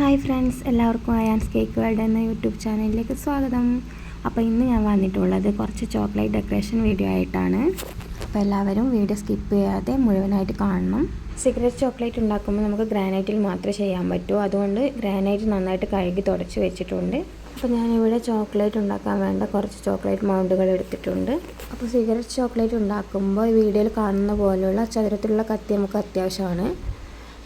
Hi friends എല്ലാവർക്കും Ayan's cake world എന്ന YouTube ചാനലിലേക്ക് സ്വാഗതം. അപ്പോൾ ഇന്ന് ഞാൻ വന്നിട്ടുള്ളത് കുറച്ച് ചോക്ലേറ്റ് ഡെക്കറേഷൻ വീഡിയോ ആയിട്ടാണ്. അപ്പോൾ എല്ലാവരും വീഡിയോ സ്കിപ്പ് ചെയ്യാതെ മുഴുവനായിട്ട് കാണണം. സിഗരറ്റ് ചോക്ലേറ്റ് ഉണ്ടാക്കുമ്പോൾ നമുക്ക് ഗ്രാനൈറ്റിൽ മാത്രമേ ചെയ്യാൻ പറ്റൂ. അതുകൊണ്ട് ഗ്രാനൈറ്റ് നന്നായിട്ട് കഴുകി തുടച്ച് വെച്ചിട്ടുണ്ട്. അപ്പോൾ ഞാനിവിടെ ചോക്ലേറ്റ് ഉണ്ടാക്കാൻ വേണ്ട കുറച്ച് ചോക്ലേറ്റ് മൗണ്ടുകൾ എടുത്തിട്ടുണ്ട്. അപ്പോൾ സിഗരറ്റ് ചോക്ലേറ്റ് ഉണ്ടാക്കുമ്പോൾ വീഡിയോയിൽ കാണുന്ന പോലെയുള്ള ചതുരത്തിലുള്ള കത്തി നമുക്ക് അത്യാവശ്യമാണ്.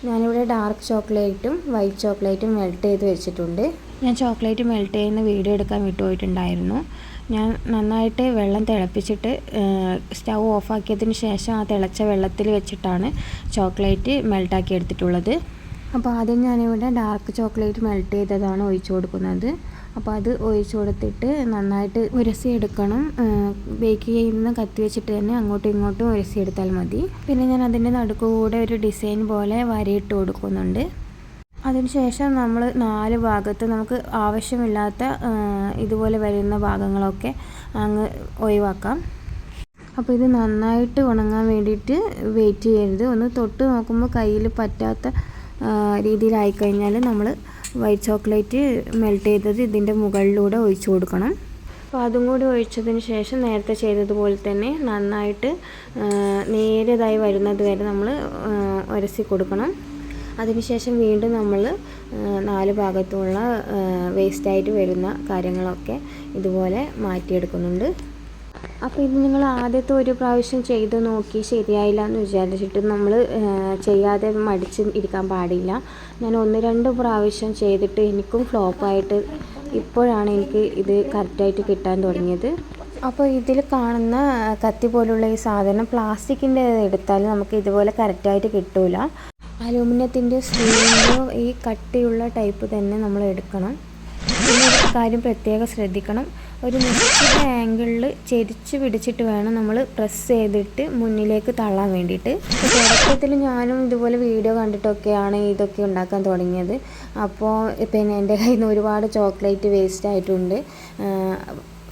ഞാനിവിടെ ഡാർക്ക് ചോക്ലേറ്റും വൈറ്റ് ചോക്ലേറ്റും മെൽറ്റ് ചെയ്ത് വെച്ചിട്ടുണ്ട്. ഞാൻ ചോക്ലേറ്റ് മെൽറ്റ് ചെയ്യുന്ന വീഡിയോ എടുക്കാൻ വിട്ടുപോയിട്ടുണ്ടായിരുന്നു. ഞാൻ നന്നായിട്ട് വെള്ളം തിളപ്പിച്ചിട്ട് സ്റ്റൗ ഓഫാക്കിയതിന് ശേഷം ആ തിളച്ച വെള്ളത്തിൽ വെച്ചിട്ടാണ് ചോക്ലേറ്റ് മെൽട്ടാക്കി എടുത്തിട്ടുള്ളത്. അപ്പോൾ ആദ്യം ഞാനിവിടെ ഡാർക്ക് ചോക്ലേറ്റ് മെൽറ്റ് ചെയ്തതാണ് ഒഴിച്ചു കൊടുക്കുന്നത്. അപ്പോൾ അത് ഒഴിച്ച് കൊടുത്തിട്ട് നന്നായിട്ട് ഉരസി എടുക്കണം ബേക്ക് ചെയ്യുന്ന കത്തി വെച്ചിട്ട് തന്നെ അങ്ങോട്ടും ഇങ്ങോട്ടും ഉരസി എടുത്താൽ മതി. പിന്നെ ഞാൻ അതിന്റെ നടുക്ക് കൂടെ ഒരു ഡിസൈൻ പോലെ വരയിട്ട് കൊടുക്കുന്നുണ്ട്. അതിനുശേഷം നമ്മൾ നാല് ഭാഗത്ത് നമുക്ക് ആവശ്യമില്ലാത്ത ഇതുപോലെ വരുന്ന ഭാഗങ്ങളൊക്കെ അങ്ങ് ഒഴിവാക്കാം. അപ്പോൾ ഇത് നന്നായിട്ട് ഉണങ്ങാൻ വേണ്ടിയിട്ട് വെയിറ്റ് ചെയ്യരുത്. ഒന്ന് തൊട്ട് നോക്കുമ്പോൾ കയ്യിൽ പറ്റാത്ത രീതിയിലായിക്കഴിഞ്ഞാൽ നമ്മൾ വൈറ്റ് ചോക്ലേറ്റ് മെൽറ്റ് ചെയ്തത് ഇതിന്റെ മുകളിലൂടെ ഒഴിച്ചു കൊടുക്കണം. അപ്പോൾ അതും കൂടി ഒഴിച്ചതിന് ശേഷം നേരത്തെ ചെയ്തതുപോലെ തന്നെ നന്നായിട്ട് നേരിയതായി വരുന്നത് വരെ നമ്മൾ ഉരസി കൊടുക്കണം. അതിനുശേഷം വീണ്ടും നമ്മൾ നാല് ഭാഗത്തുമുള്ള വേസ്റ്റായിട്ട് വരുന്ന കാര്യങ്ങളൊക്കെ ഇതുപോലെ മാറ്റിയെടുക്കുന്നുണ്ട്. അപ്പോൾ ഇത് നിങ്ങൾ ആദ്യത്തെ ഒരു പ്രാവശ്യം ചെയ്ത് നോക്കി ശരിയായില്ല എന്ന് വിചാരിച്ചിട്ട് നമ്മൾ ചെയ്യാതെ മടിച്ച് ഇരിക്കാൻ പാടില്ല. ഞാൻ ഒന്ന് രണ്ട് പ്രാവശ്യം ചെയ്തിട്ട് എനിക്കും ഫ്ലോപ്പായിട്ട് ഇപ്പോഴാണ് എനിക്ക് ഇത് കറക്റ്റായിട്ട് കിട്ടാൻ തുടങ്ങിയത്. അപ്പോൾ ഇതിൽ കാണുന്ന കത്തി പോലുള്ള ഈ സാധനം പ്ലാസ്റ്റിക്കിന്റെ എടുത്താൽ നമുക്ക് ഇതുപോലെ കറക്റ്റായിട്ട് കിട്ടില്ല അലൂമിനിയത്തിന്റെ സ്ക്രീനിലോ ഈ കട്ടിയുള്ള ടൈപ്പ് തന്നെ നമ്മൾ എടുക്കണം. പിന്നെ കാര്യം പ്രത്യേകം ശ്രദ്ധിക്കണം. ഒരു നിശ്ചിത ആംഗിളിൽ ചെരിച്ച് പിടിച്ചിട്ട് വേണം നമ്മൾ പ്രസ് ചെയ്തിട്ട് മുന്നിലേക്ക് തള്ളാൻ വേണ്ടിയിട്ട്. തുടക്കത്തിൽ ഞാനും ഇതുപോലെ വീഡിയോ കണ്ടിട്ടൊക്കെയാണ് ഇതൊക്കെ ഉണ്ടാക്കാൻ തുടങ്ങിയത്. അപ്പോൾ പിന്നെ എന്റെ കയ്യിൽ നിന്ന് ഒരുപാട് ചോക്ലേറ്റ് വേസ്റ്റ് ആയിട്ടുണ്ട്.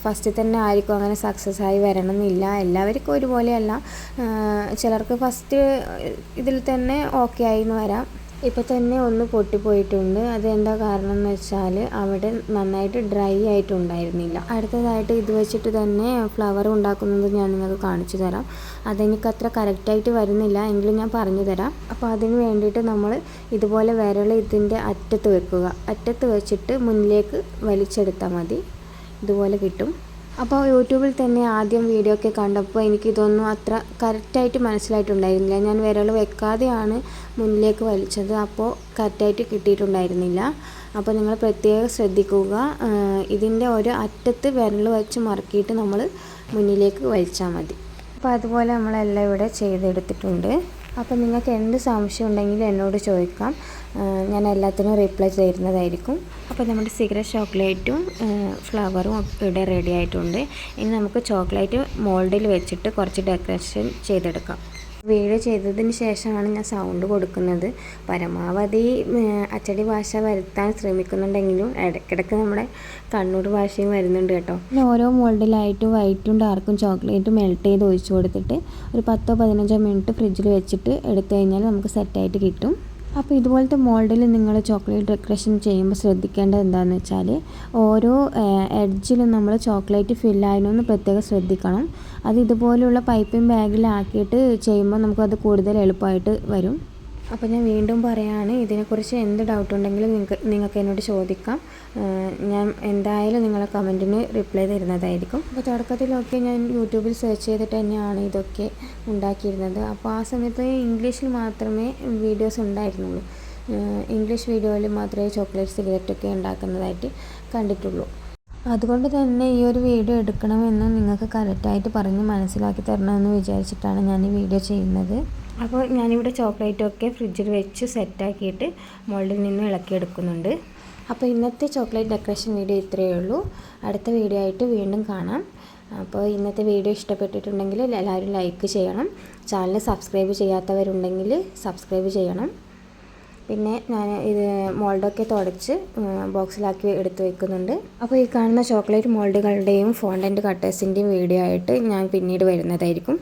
ഫസ്റ്റ് തന്നെ ആയിരിക്കും അങ്ങനെ സക്സസ് ആയി വരണമെന്നില്ല. എല്ലാവർക്കും ഒരുപോലെയല്ല. ചിലർക്ക് ഫസ്റ്റ് ഇതിൽ തന്നെ ഓക്കെ ആയി എന്ന് വരാം. ഇപ്പോൾ തന്നെ ഒന്ന് പൊട്ടിപ്പോയിട്ടുണ്ട്. അതെന്താ കാരണം എന്ന് വെച്ചാൽ അവിടെ നന്നായിട്ട് ഡ്രൈ ആയിട്ടുണ്ടായിരുന്നില്ല. അടുത്തതായിട്ട് ഇത് വെച്ചിട്ട് തന്നെ ഫ്ലവർ ഉണ്ടാക്കുന്നത് ഞാൻ നിങ്ങൾക്ക് കാണിച്ചു തരാം. അതെനിക്ക് അത്ര കറക്റ്റായിട്ട് വരുന്നില്ല. എങ്കിലും ഞാൻ പറഞ്ഞു തരാം. അപ്പോൾ അതിന് വേണ്ടിയിട്ട് നമ്മൾ ഇതുപോലെ വിരൽ ഇതിന്റെ അറ്റത്ത് വെക്കുക. അറ്റത്ത് വെച്ചിട്ട് മുന്നിലേക്ക് വലിച്ചെടുത്താൽ മതി. ഇതുപോലെ കിട്ടും. അപ്പോൾ യൂട്യൂബിൽ തന്നെ ആദ്യം വീഡിയോ ഒക്കെ കണ്ടപ്പോൾ എനിക്കിതൊന്നും അത്ര കറക്റ്റായിട്ട് മനസ്സിലായിട്ടുണ്ടായിരുന്നില്ല. ഞാൻ വിരൽ വെക്കാതെയാണ് മുന്നിലേക്ക് വലിച്ചത്. അപ്പോൾ കറക്റ്റായിട്ട് കിട്ടിയിട്ടുണ്ടായിരുന്നില്ല. അപ്പോൾ നിങ്ങൾ പ്രത്യേകം ശ്രദ്ധിക്കുക. ഇതിന്റെ ഒരു അറ്റത്ത് വിരൽ വെച്ച് മറക്കിയിട്ട് നമ്മൾ മുന്നിലേക്ക് വലിച്ചാൽ മതി. അപ്പോൾ അതുപോലെ നമ്മളെല്ലാം ഇവിടെ ചെയ്തെടുത്തിട്ടുണ്ട്. അപ്പോൾ നിങ്ങൾക്ക് എന്ത് സംശയം ഉണ്ടെങ്കിലും എന്നോട് ചോദിക്കാം. ഞാൻ എല്ലാത്തിനും റിപ്ലൈ തരുന്നതായിരിക്കും. അപ്പോൾ നമ്മുടെ സിഗരറ്റ് ചോക്ലേറ്റും ഫ്ലവറും ഇവിടെ റെഡി ആയിട്ടുണ്ട്. ഇനി നമുക്ക് ചോക്ലേറ്റ് മോൾഡിൽ വെച്ചിട്ട് കുറച്ച് ഡെക്കറേഷൻ ചെയ്തെടുക്കാം. വീഡിയോ ചെയ്തതിന് ശേഷമാണ് ഞാൻ സൗണ്ട് കൊടുക്കുന്നത്. പരമാവധി അച്ചടി ഭാഷ വരുത്താൻ ശ്രമിക്കുന്നുണ്ടെങ്കിലും ഇടയ്ക്കിടയ്ക്ക് നമ്മുടെ കണ്ണൂർ ഭാഷയും വരുന്നുണ്ട് കേട്ടോ. പിന്നെ ഓരോ മോൾഡിലായിട്ടും വൈറ്റും ഡാർക്കും ചോക്ലേറ്റും മെൽറ്റ് ചെയ്ത് ഒഴിച്ചു കൊടുത്തിട്ട് ഒരു പത്തോ പതിനഞ്ചോ മിനിറ്റ് ഫ്രിഡ്ജിൽ വെച്ചിട്ട് എടുത്തു കഴിഞ്ഞാൽ നമുക്ക് സെറ്റായിട്ട് കിട്ടും. അപ്പോൾ ഇതുപോലത്തെ മോൾഡിൽ നിങ്ങൾ ചോക്ലേറ്റ് ഡെക്കറേഷൻ ചെയ്യുമ്പോൾ ശ്രദ്ധിക്കേണ്ടത് എന്താണെന്ന് വെച്ചാൽ ഓരോ എഡ്ജിലും നമ്മൾ ചോക്ലേറ്റ് ഫില്ലായണമെന്ന് പ്രത്യേകം ശ്രദ്ധിക്കണം. അത് ഇതുപോലെയുള്ള പൈപ്പിംഗ് ബാഗിലാക്കിയിട്ട് ചെയ്യുമ്പോൾ നമുക്കത് കൂടുതൽ എളുപ്പമായിട്ട് വരും. അപ്പോൾ ഞാൻ വീണ്ടും പറയുകയാണ് ഇതിനെക്കുറിച്ച് എന്ത് ഡൗട്ട് ഉണ്ടെങ്കിലും നിങ്ങൾക്ക് നിങ്ങൾക്ക് എന്നോട് ചോദിക്കാം. ഞാൻ എന്തായാലും നിങ്ങളെ കമന്റിന് റിപ്ലൈ തരുന്നതായിരിക്കും. അപ്പോൾ തുടക്കത്തിലൊക്കെ ഞാൻ യൂട്യൂബിൽ സെർച്ച് ചെയ്തിട്ട് തന്നെയാണ് ഇതൊക്കെ ഉണ്ടാക്കിയിരുന്നത്. അപ്പോൾ ആ സമയത്ത് ഇംഗ്ലീഷിൽ മാത്രമേ വീഡിയോസ് ഉണ്ടായിരുന്നുള്ളൂ. ഇംഗ്ലീഷ് വീഡിയോയിൽ മാത്രമേ ചോക്ലേറ്റ് സിഗരറ്റൊക്കെ ഉണ്ടാക്കുന്നതായിട്ട് കണ്ടിട്ടുള്ളൂ. അതുകൊണ്ട് തന്നെ ഈ ഒരു വീഡിയോ എടുക്കണമെന്ന് നിങ്ങൾക്ക് കറക്റ്റായിട്ട് പറഞ്ഞ് മനസ്സിലാക്കി തരണമെന്ന് വിചാരിച്ചിട്ടാണ് ഞാൻ ഈ വീഡിയോ ചെയ്യുന്നത്. അപ്പോൾ ഞാനിവിടെ ചോക്ലേറ്റൊക്കെ ഫ്രിഡ്ജിൽ വെച്ച് സെറ്റാക്കിയിട്ട് മോൾഡിൽ നിന്ന് ഇളക്കിയെടുക്കുന്നുണ്ട് അപ്പോൾ ഇന്നത്തെ ചോക്ലേറ്റ് ഡെക്കറേഷൻ വീഡിയോ ഇത്രയേ ഉള്ളൂ. അടുത്ത വീഡിയോ ആയിട്ട് വീണ്ടും കാണാം. അപ്പോൾ ഇന്നത്തെ വീഡിയോ ഇഷ്ടപ്പെട്ടിട്ടുണ്ടെങ്കിൽ എല്ലാവരും ലൈക്ക് ചെയ്യണം. ചാനൽ സബ്സ്ക്രൈബ് ചെയ്യാത്തവരുണ്ടെങ്കിൽ സബ്സ്ക്രൈബ് ചെയ്യണം. പിന്നെ ഞാൻ ഇത് മോൾഡൊക്കെ തുടച്ച് ബോക്സിലാക്കി എടുത്ത് വെക്കുന്നുണ്ട്. അപ്പോൾ ഈ കാണുന്ന ചോക്ലേറ്റ് മോൾഡുകളുടെയും ഫോണ്ടന്റ് കട്ടേഴ്സിന്റെയും വീഡിയോ ആയിട്ട് ഞാൻ പിന്നീട് വരുന്നതായിരിക്കും.